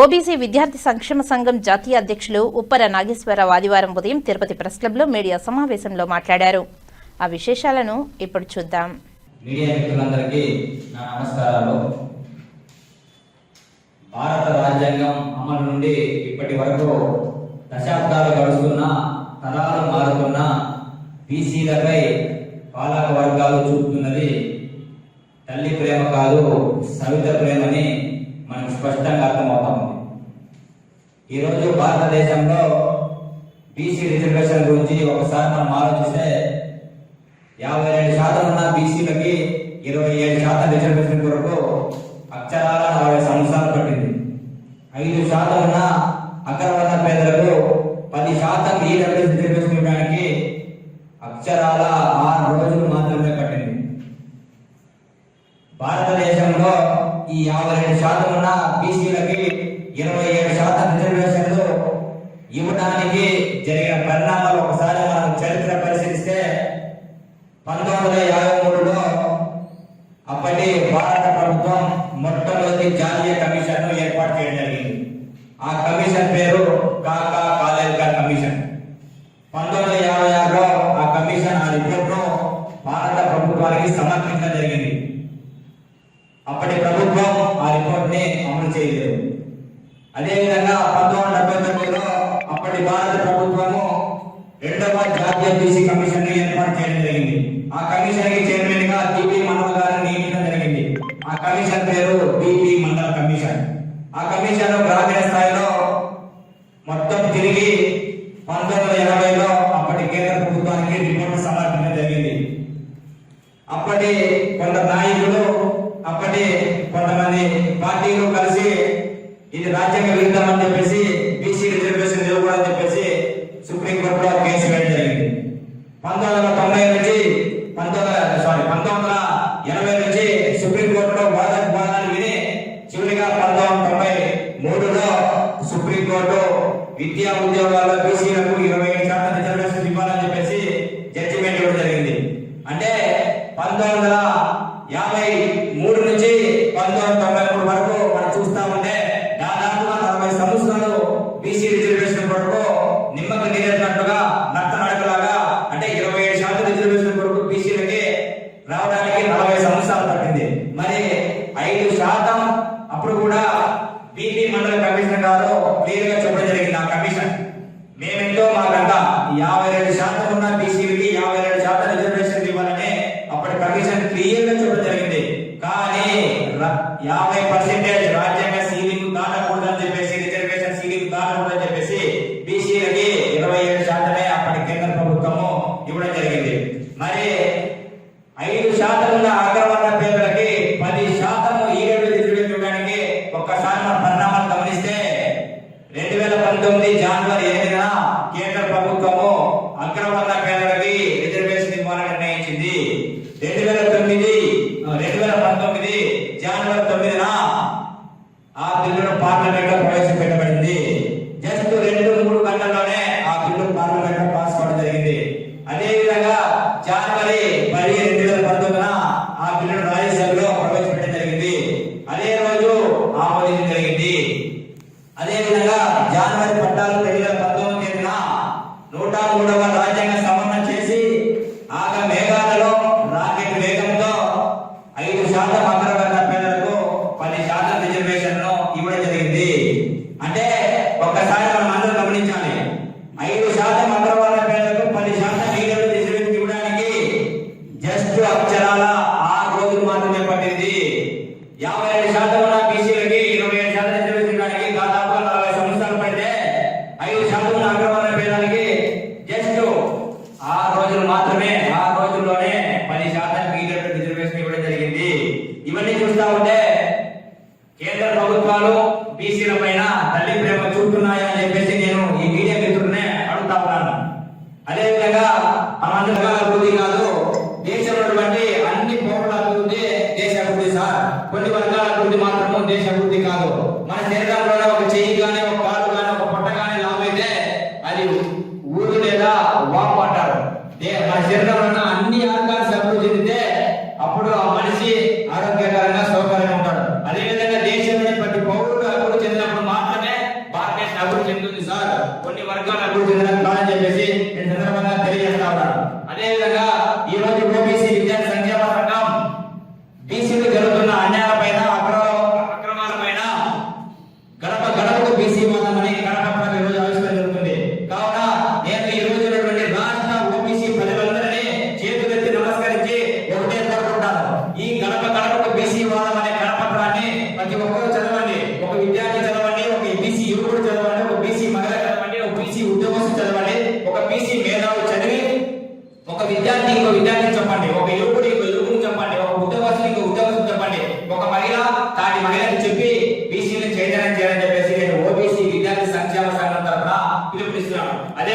OBC విద్యార్థి సంక్షేమ సంఘం జాతీయ అధ్యక్షులు ఉప్పర నాగేశ్వరరావు ఆదివారం ఉదయం తిరుపతి ప్రెస్ క్లబ్లో మీడియా సమావేశంలో మాట్లాడారు. ఆ విశేషాలను ఇప్పుడు చూద్దాం. మీడియా మిత్రులందరికీ నా నమస్కారాలు. భారత రాజ్యాంగం అమలు నుండి ఇప్పటి వరకు దశాబ్దాలు గడుస్తున్న తరాలు మారుతున్న బీసీలపై పాలక వర్గాలు చూపుతున్నది తల్లి ప్రేమ కాదు సవిత ప్రేమని మనకు స్పష్టంగా అర్థమవుతా ఉంది ఈరోజు భారతదేశంలో బీసీ రిజర్వేషన్ గురించి ఒకసారి మనం ఆలోచిస్తే యాభై రెండు శాతం ఉన్న బీసీలకి ఇరవై ఏడు శాతం రిజర్వేషన్ కొరకు అక్షరాల నలభై సంవత్సరాలు పట్టింది. ఐదు శాతం ఉన్న అగ్రవర్ణ పేదలకు పది శాతం ఈడబ్ల్యూ రిజర్వేషన్ ఇవ్వడానికి అక్షరాల ఆరు రోజులు మాత్రమే పట్టింది. భారతదేశ ఈ యాభై రెండు శాతం ఉన్న బీసీలకి ఇరవై ఏడు శాతం రిజర్వేషన్లు ఇవ్వడానికి జరిగిన పరిణామాలు ఒకసారి మనం చరిత్ర పరిశీలిస్తే పంతొమ్మిది వందల యాభై మూడులో అప్పటి భారత ప్రభుత్వం మొట్టమొదటి జాతీయ కమిషన్ ఏర్పాటు చేయడం జరిగింది. ఆ కమిషన్ పేరు కాకా కాలేల్కర్ కమిషన్. పంతొమ్మిది వందల యాభై ఆరులో ఆ కమిషన్ ఆ రిపోర్ట్ను భారత ప్రభుత్వానికి సమర్పించడం జరిగింది. అప్పటి ప్రభుత్వం ఆ రిపోర్ట్ని అమలు చేయలేదు. అదేవిధంగా పంతొమ్మిది వందల డెబ్బై తొమ్మిదిలో అప్పటి భారత ప్రభుత్వము రెండవ జాతీయ బీసీ కమిషన్ని ఏర్పాటు చేయడం జరిగింది. ఆ కమిషన్కి చైర్మన్గా టిపి మనోహర్ గారిని నియమించడం జరిగింది. ఆ కమిషన్ పేరు టిపి మండల్ కమిషన్. ఆ కమిషన్ గ్రామీణ స్థాయిలో మొత్తం తిరిగి పంతొమ్మిది వందల ఎనభైలో అప్పటి కేంద్ర ప్రభుత్వానికి రిపోర్టు సమర్పించడం జరిగింది అప్పటి కొంత నాయకులు అప్పటి కొంతమంది పార్టీలు కలిసి ఇది రాజ్యాంగ విరుద్ధం అని చెప్పేసి బీసీ రిజర్వేషన్ ఇవ్వకూడదని చెప్పేసి సుప్రీంకోర్టులో కేసు వేయడం జరిగింది. పంతొమ్మిది వందల తొంభై నుంచి పంతొమ్మిది సారీ పంతొమ్మిది వందల ఎనభై నుంచి సుప్రీంకోర్టులో వాదన వాదాన్ని విని చివరిగా పంతొమ్మిది వందల తొంభై మూడులో సుప్రీంకోర్టు విద్యా ఉద్యోగాల్లో బీసీ ఇరవై ఐదు శాతం రిజర్వేషన్ ఇవ్వాలని చెప్పేసి జడ్జిమెంట్ ఇవ్వడం జరిగింది అంటే పంతొమ్మిది వందల యాభై మూడు నుంచి పంతొమ్మిది వందల తొంభై మూడు వరకు మనం చూస్తా ఉంటే దాదాపుగా నలభై సంవత్సరాలు బీసీ రిజర్వేషన్ కొరకు నిమ్మక నీరేసినట్టుగా నట్ట నడకలాగా అంటే ఇరవై ఏడు శాతం రిజర్వేషన్ కొరకు బీసీలకి రావడానికి నలభై సంవత్సరాలు పట్టింది. మరి ఐదు శాతం అప్పుడు కూడా బీపీ మండల కమిషనర్ గారు క్లియర్గా చెప్పడం జరిగింది ఆ కమిషన్. మేమెంతో మాకంతా యాభై రెండు శాతం ఉన్న బీసీలకి యాభై రెండు శాతం రిజర్వేషన్ ఇవ్వాలని అప్పటి కమిషన్ క్లియర్గా చెప్పడం జరిగింది. కానీ యాభై పర్సెంట్ వృత్తము ఇవ్వడం జరిగింది. మరి ఐదు శాతం ఉన్న అగ్రవర్ణ పేదలకి పది శాతం ఈడబ్ల్యూ రిజర్వేషన్ ఇవ్వడానికి ఒక్కసారి మన పరిణామాలు గమనిస్తే రెండు వేల పంతొమ్మిది జనవరి ఎనిమిదిన కేంద్ర ప్రభుత్వము అగ్రవర్ణ పేదలకి రిజర్వేషన్ ఇవ్వాలని నిర్ణయించింది. రెండు వేల తొమ్మిది రెండు వేల పంతొమ్మిది జనవరి తొమ్మిదిన ఆ బిల్లును పార్లమెంట్లో ప్రవేశపెట్టబడింది జస్ట్ రెండు మూడు గంటల్లోనే ఆ బిల్లు పార్లమెంట్లో పాస్ కావడం జరిగింది అదే విధంగా మరి రెండు వేల పంతొమ్మిదిన ఆ బిల్లును రాజ్యసభలో ప్రవేశపెట్టడం జరిగింది. అదే రోజు ఆమోదించడం జరిగింది. అదే విధంగా జనవరి పద్నాలుగు రెండు వేల పంతొమ్మిది తేదీన నూట మూడవ రాజ్యాంగ సవరణ చేసి ఆగ మేఘాలలో రాకెట్ వేగంతో ఐదు శాతం అగ్రవర్ణ పేదలకు పది శాతం రిజర్వేషన్ ఇవ్వడం జరిగింది. అంటే ఒక్కసారి మనం అందరం గమనించాలి. ఐదు శాతం అగ్రవర్ణ పేదలకు పది శాతం రిజర్వేషన్ ఇవ్వడానికి జస్ట్ అక్షరాల ఆరు రోజులు పద్దెనిమిది. యాభై రెండు శాతం ఉన్న బీసీలకి ఇరవై ఏడు శాతం రిజర్వేషన్ ఇవ్వడానికి దాదాపుగా నలభై సంవత్సరాలు పడితే ఐదు శాతం ఉన్న అగ్రవర్ణ పేదానికి జస్ట్ ఆ రోజులు మాత్రమే ఆ రోజుల్లోనే పది శాతం ఈడబ్ల్యూ రిజర్వేషన్ ఇవ్వడం జరిగింది. ఇవన్నీ చూస్తా ఉంటే శరీరం ఒక చెయ్యి కానీ ఒక కాలు కానీ ఒక పొట్ట కానీ లాభైతే అది ఊరు లేదా వాపు అంటారు. మన శరీరంలో అన్ని ఆర్గాన్స్ అభివృద్ధి చెందితే అప్పుడు ఆ మనిషి ఆరోగ్యకరంగా సౌకర్యం ఉంటాడు. అదేవిధంగా దేశంలోని ప్రతి పౌరుడు అభివృద్ధి చెందినప్పుడు మాత్రమే భారతదేశం అభివృద్ధి చెందుతుంది సార్. కొన్ని వర్గాలు అభివృద్ధి చెందడం కాదని చెప్పేసి నేను సందర్భంగా తెలియజేస్తా ఉన్నాను. అదేవిధంగా